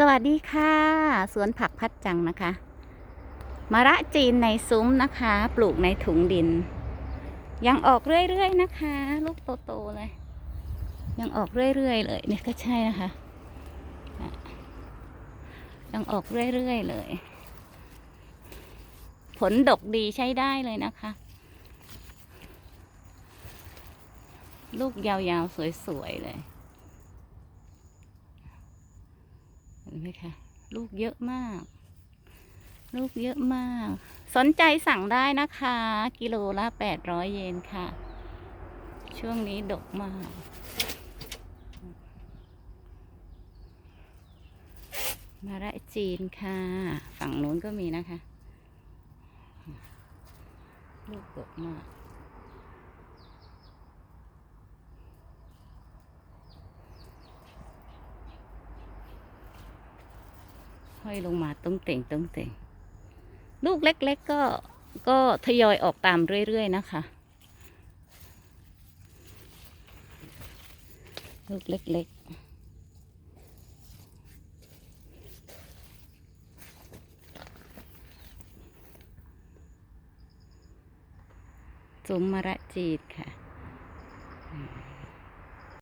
สวัสดีค่ะ สวนผักพัดจังนะคะ มะระจีนในซุ้มนะคะ ปลูกในถุงดิน ยังออกเรื่อยๆนะคะ ลูกโตๆเลย ยังออกเรื่อยๆเลยเนี่ยก็ใช่นะคะอะยังออกเรื่อยๆเลย ผลดกดีใช้ได้เลยนะคะ ลูกยาวๆสวยๆเลย เห็ นไหมคะลูกเยอะมาก ลูกเยอะมาก สนใจสั่งได้นะคะ กิโลละแปดร้อยเยนค่ะ ช่วงนี้ดกมากมาระจีนค่ะ ฝั่งนู้นก็มีนะคะ ลูกดกมาก ห้อยลงมาต้องเต่งต้องเต่ง ลูกเล็ก ๆก็ก็ทยอยออกตามเรื่อยๆนะคะ ลูกเล็กๆจุมมะระจีดค่ะ